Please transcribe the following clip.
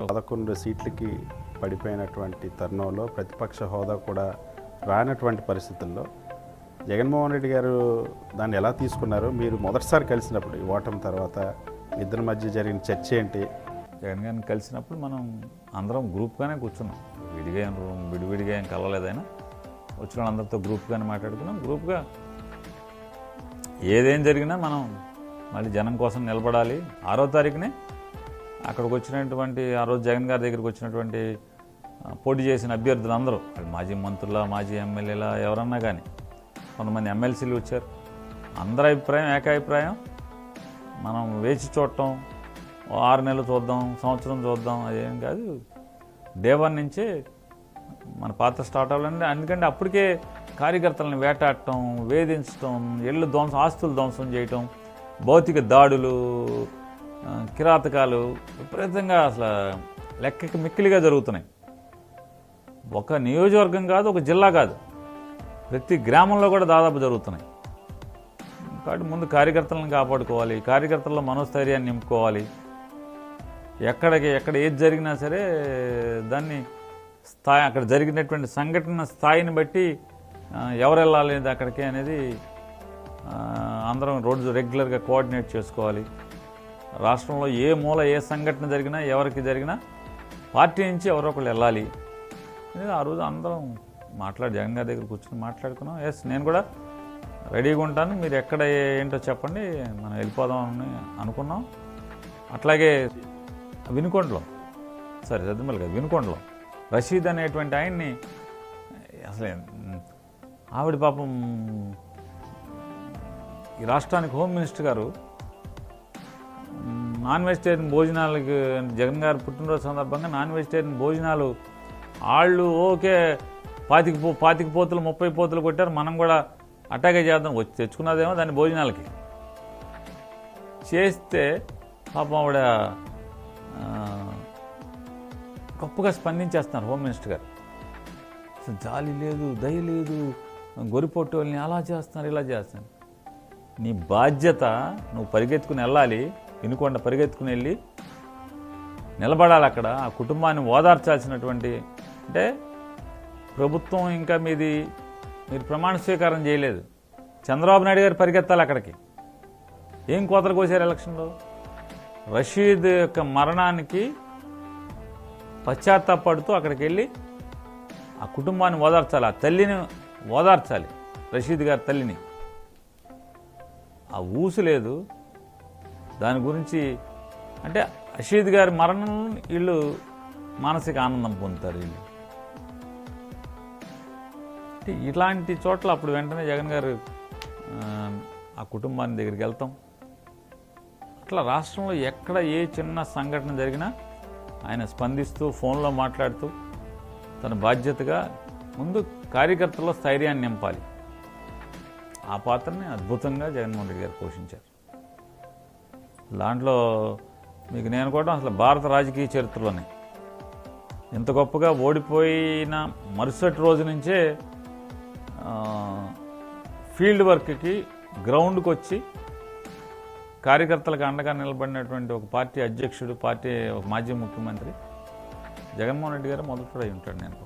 పదకొండు సీట్లకి పడిపోయినటువంటి తరుణంలో ప్రతిపక్ష హోదా కూడా రానటువంటి పరిస్థితుల్లో జగన్మోహన్ రెడ్డి గారు దాన్ని ఎలా తీసుకున్నారు? మీరు మొదటిసారి కలిసినప్పుడు ఈ ఓటమి తర్వాత ఇద్దరి మధ్య జరిగిన చర్చ ఏంటి? జగన్ గారిని కలిసినప్పుడు మనం అందరం గ్రూప్గానే కూర్చున్నాం. విడిగా విడివిడిగా ఏం కలవలేదైనా వచ్చిన వాళ్ళందరితో గ్రూప్గానే మాట్లాడుకున్నాం. గ్రూప్గా ఏదేం జరిగినా మనం మళ్ళీ జనం కోసం నిలబడాలి. ఆరో తారీఖునే అక్కడికి వచ్చినటువంటి ఆ రోజు జగన్ గారి దగ్గరికి వచ్చినటువంటి పోటీ చేసిన అభ్యర్థులు అందరూ వాళ్ళు మాజీ మంత్రుల మాజీ ఎమ్మెల్యేల ఎవరన్నా కానీ కొంతమంది ఎమ్మెల్సీలు వచ్చారు. అందరి అభిప్రాయం ఏకాభిప్రాయం మనం వేచి చూడటం ఆరు నెలలు చూద్దాం సంవత్సరం చూద్దాం అదేం కాదు. డే వన్ నుంచే మన పాత స్టార్ట్ అవ్వాలంటే ఎందుకంటే అప్పటికే కార్యకర్తలను వేటాడటం వేధించటం ఇళ్ళు ధ్వంసం ఆస్తులు ధ్వంసం చేయటం భౌతిక దాడులు కిరాతకాలు విపరీతంగా అసలు లెక్కకి మిక్కిలిగా జరుగుతున్నాయి. ఒక నియోజకవర్గం కాదు ఒక జిల్లా కాదు. ప్రతి గ్రామంలో కూడా దాదాపు జరుగుతున్నాయి. కాబట్టి ముందు కార్యకర్తలను కాపాడుకోవాలి కార్యకర్తల్లో మనోస్థైర్యాన్ని నింపుకోవాలి. ఎక్కడికి ఎక్కడ ఏది జరిగినా సరే దాన్ని స్థాయి అక్కడ జరిగినటువంటి సంఘటన స్థాయిని బట్టి ఎవరు వెళ్ళాలి అక్కడికి అనేది అందరం రోజు రెగ్యులర్గా కోఆర్డినేట్ చేసుకోవాలి. రాష్ట్రంలో ఏ మూల ఏ సంఘటన జరిగినా ఎవరికి జరిగినా పార్టీ నుంచి ఎవరో ఒకళ్ళు వెళ్ళాలి. అనేది ఆ రోజు అందరం మాట్లాడి జగన్ గారి దగ్గర కూర్చొని మాట్లాడుకున్నాం. ఎస్ నేను కూడా రెడీగా ఉంటాను. మీరు ఎక్కడ ఏంటో చెప్పండి. మనం వెళ్ళిపోదాం అని అనుకున్నాం. అట్లాగే వినుకొండలో సరే సద్దుమల్ కదా వినుకొండలో రషీద్ అనేటువంటి ఆయన్ని అసలు ఆవిడ పాపం ఈ రాష్ట్రానికి హోమ్ మినిస్టర్ గారు నాన్ వెజిటేరియన్ భోజనాలకి జగన్ గారు పుట్టినరోజు సందర్భంగా నాన్ వెజిటేరియన్ భోజనాలు వాళ్ళు ఓకే పాతిక పో పాతిక పోతులు ముప్పై పోతులు కొట్టారు. మనం కూడా అటాకే చేద్దాం. వచ్చి తెచ్చుకున్నదేమో దాని భోజనాలకి. చేస్తే పాపం ఆవిడ గొప్పగా స్పందించేస్తున్నారు హోమ్ మినిస్టర్ గారు. అసలు జాలి లేదు దయ లేదు గొరిపొట్టు వాళ్ళని అలా చేస్తున్నారు ఇలా చేస్తున్నారు. నీ బాధ్యత నువ్వు పరిగెత్తుకుని వెళ్ళాలి. వినుకొండ పరిగెత్తుకుని వెళ్ళి నిలబడాలి అక్కడ. ఆ కుటుంబాన్ని ఓదార్చాల్సినటువంటి అంటే ప్రభుత్వం ఇంకా మీది మీరు ప్రమాణ స్వీకారం చేయలేదు. చంద్రబాబు నాయుడు గారు పరిగెత్తాలి అక్కడికి. ఏం కోతలు కోసారు ఎలక్షన్లో? రషీద్ యొక్క మరణానికి పశ్చాత్తాపడుతూ అక్కడికి వెళ్ళి ఆ కుటుంబాన్ని ఓదార్చాలి. ఆ తల్లిని ఓదార్చాలి. రషీద్ గారి తల్లిని. ఆ ఊసు లేదు. దాని గురించి అంటే అషీద్ గారి మరణం వీళ్ళు మానసిక ఆనందం పొందుతారు వీళ్ళు. అంటే ఇలాంటి చోట్ల అప్పుడు వెంటనే జగన్ గారు ఆ, ఆ కుటుంబాన్ని దగ్గరికి వెళ్తాం. అట్లా రాష్ట్రంలో ఎక్కడ ఏ చిన్న సంఘటన జరిగినా ఆయన స్పందిస్తూ ఫోన్లో మాట్లాడుతూ తన బాధ్యతగా ముందు కార్యకర్తల్లో స్థైర్యాన్ని నింపాలి. ఆ పాత్రని అద్భుతంగా జగన్మోహన్ రెడ్డి గారు పోషించారు. దాంట్లో మీకు నేను కూడా అసలు భారత రాజకీయ చరిత్రలోనే. ఇంత గొప్పగా ఓడిపోయిన మరుసటి రోజు నుంచే ఫీల్డ్ వర్క్కి గ్రౌండ్కి వచ్చి కార్యకర్తలకు అండగా నిలబడినటువంటి ఒక పార్టీ అధ్యక్షుడు పార్టీ ఒక మాజీ ముఖ్యమంత్రి జగన్మోహన్ రెడ్డి గారు మొదటి ఉంటాడు నేను.